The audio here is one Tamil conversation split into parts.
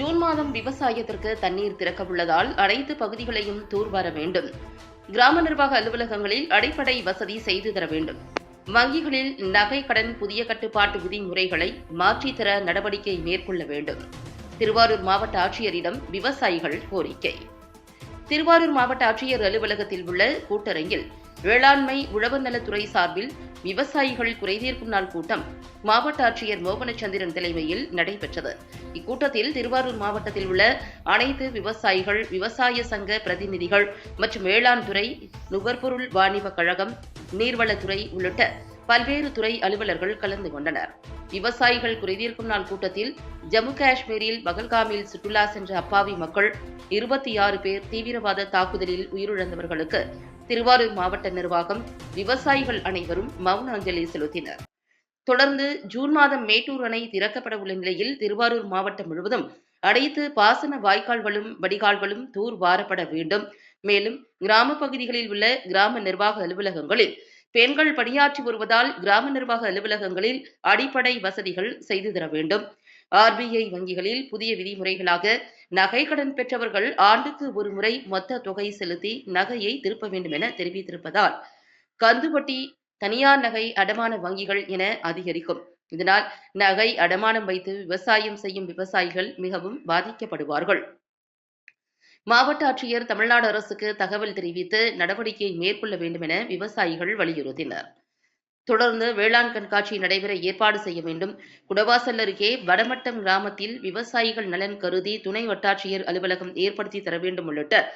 ஜூன் மாதம் விவசாயத்திற்கு தண்ணீர் திறக்கவுள்ளதால் அனைத்து பகுதிகளையும் தூர்வார வேண்டும். கிராம நிர்வாக அலுவலகங்களில் அடிப்படை வசதி செய்து தர வேண்டும். வங்கிகளில் நகை கடன் புதிய கட்டுப்பாட்டு விதிமுறைகளை மாற்றித்தர நடவடிக்கை மேற்கொள்ள வேண்டும். திருவாரூர் மாவட்ட ஆட்சியரிடம் விவசாயிகள் கோரிக்கை. திருவாரூர் மாவட்ட ஆட்சியர் அலுவலகத்தில் உள்ள கூட்டரங்கில் வேளாண்மை உழவர் நலத்துறை சார்பில் விவசாயிகள் குறைதீர்க்கும் நாள் கூட்டம் மாவட்ட ஆட்சியர் மோகனச்சந்திரன் தலைமையில் நடைபெற்றது. இக்கூட்டத்தில் திருவாரூர் மாவட்டத்தில் உள்ள அனைத்து விவசாயிகள் விவசாய சங்க பிரதிநிதிகள் மற்றும் வேளாண் துறை நுகர்பொருள் வாணிப கழகம் நீர்வளத்துறை உள்ளிட்ட பல்வேறு துறை அலுவலர்கள் கலந்து கொண்டனர். விவசாயிகள் குறைதீர்க்கும் நாள் கூட்டத்தில் ஜம்மு காஷ்மீரில் பகல்காமில் சுற்றுலா சென்ற அப்பாவி மக்கள் இருபத்தி ஆறு பேர் தீவிரவாத தாக்குதலில் உயிரிழந்தவர்களுக்கு திருவாரூர் மாவட்ட நிர்வாகம் விவசாயிகள் அனைவரும் மௌன அஞ்சலி செலுத்தினர். தொடர்ந்து ஜூன் மாதம் மேட்டூர் அணை திறக்கப்பட உள்ள நிலையில் திருவாரூர் மாவட்டம் முழுவதும் அனைத்து பாசன வாய்க்கால்களும் வடிகால்களும் தூர் வாரப்பட வேண்டும். மேலும் கிராம பகுதிகளில் உள்ள கிராம நிர்வாக அலுவலகங்களில் பெண்கள் பணியாற்றி வருவதால் கிராம நிர்வாக அலுவலகங்களில் அடிப்படை வசதிகள் செய்து தர வேண்டும். ஆர்பிஐ வங்கிகளில் புதிய விதிமுறைகளாக நகை கடன் பெற்றவர்கள் ஆண்டுக்கு ஒரு முறை மொத்த தொகை செலுத்தி நகையை திருப்ப வேண்டும் என தெரிவித்திருப்பதால் கந்துவட்டி தனியார் நகை அடமான வங்கிகள் என அதிகரிக்கும். இதனால் நகை அடமானம் வைத்து விவசாயம் செய்யும் விவசாயிகள் மிகவும் பாதிக்கப்படுவார்கள். மாவட்ட ஆட்சியர் தமிழ்நாடு அரசுக்கு தகவல் தெரிவித்து நடவடிக்கை மேற்கொள்ள வேண்டும் என விவசாயிகள் வலியுறுத்தினர். தொடர்ந்து வேளாண் கண்காட்சி நடைபெற ஏற்பாடு செய்ய வேண்டும். குடவாசல் அருகே வடமட்டம் கிராமத்தில் விவசாயிகள் நலன் கருதி துணை வட்டாட்சியர் அலுவலகம் ஏற்படுத்தி தர வேண்டும் உள்ளிட்ட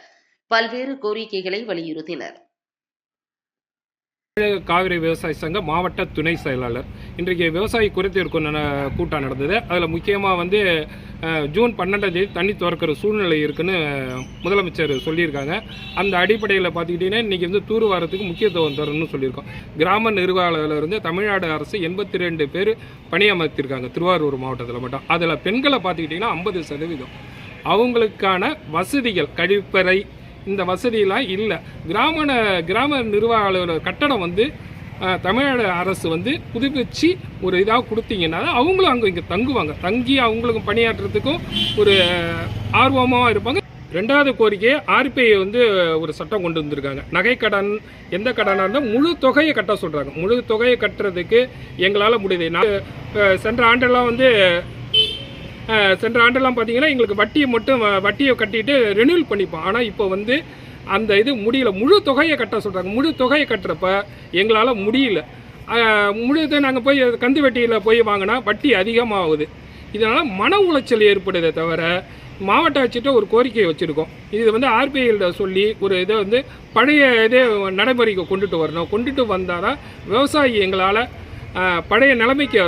பல்வேறு கோரிக்கைகளை வலியுறுத்தினர். தமிழக காவிரி விவசாய சங்க மாவட்ட துணை செயலாளர். இன்றைக்கு விவசாயி குறைத்தீர்க்கும் இருக்கும் கூட்டம் நடந்தது. அதில் முக்கியமாக வந்து ஜூன் பன்னெண்டாம் தேதி தண்ணி திறக்கிற சூழ்நிலை இருக்குன்னு முதலமைச்சர் சொல்லியிருக்காங்க. அந்த அடிப்படையில் பார்த்துக்கிட்டிங்கன்னா இன்றைக்கி வந்து தூர்வாரத்துக்கு முக்கியத்துவம் தரணும்னு சொல்லியிருக்கோம். கிராம நிர்வாகத்தில் இருந்து தமிழ்நாடு அரசு எண்பத்தி ரெண்டு பேர் பணியமர்த்திருக்காங்க திருவாரூர் மாவட்டத்தில் மட்டும். அதில் பெண்களை பார்த்துக்கிட்டிங்கன்னா ஐம்பது சதவீதம். அவங்களுக்கான வசதிகள் கழிப்பறை இந்த வசதியெலாம் இல்லை. கிராம கிராம நிர்வாக அலுவலர் கட்டடம் வந்து தமிழக அரசு வந்து புதுப்பிச்சு ஒரு இதாக கொடுத்தீங்கன்னா அவங்களும் அங்கே இங்கே தங்குவாங்க. தங்கி அவங்களுக்கும் பணியாற்றுறதுக்கும் ஒரு ஆர்வமாக இருப்பாங்க. ரெண்டாவது கோரிக்கை ஆர்பிஐ வந்து ஒரு சட்டம் கொண்டு வந்திருக்காங்க. நகைக்கடன் எந்த கடனாக இருந்தால் முழு தொகையை கட்ட சொல்கிறாங்க முழு தொகையை கட்டுறதுக்கு எங்களால் முடியுது. நான் சென்ற ஆண்டெல்லாம் வந்து சென்ற ஆண்டெல்லாம் பார்த்தீங்கன்னா எங்களுக்கு வட்டியை மட்டும் வ- வட்டியை கட்டிட்டு ரெனியூல் பண்ணிப்போம். ஆனால் இப்போ வந்து அந்த இது முடியல. முழு தொகையை கட்ட சொல்கிறாங்க முழு தொகையை கட்டுறப்ப எங்களால் முடியல. முழுதை நாங்கள் போய் கந்து வட்டியில் போய் வாங்கினா வட்டி அதிகமாகுது. இதனால் மன உளைச்சல் ஏற்படுதே தவிர மாவட்ட ஆட்சியிட்ட ஒரு கோரிக்கையை வச்சுருக்கோம். இது வந்து ஆர்பிஐட சொல்லி ஒரு இதை வந்து பழைய இதே நடைமுறைக்கு கொண்டுட்டு வரணும். கொண்டுட்டு வந்தால் தான் விவசாயி எங்களால் பழைய நிலைமைக்கு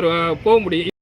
போக முடியும்.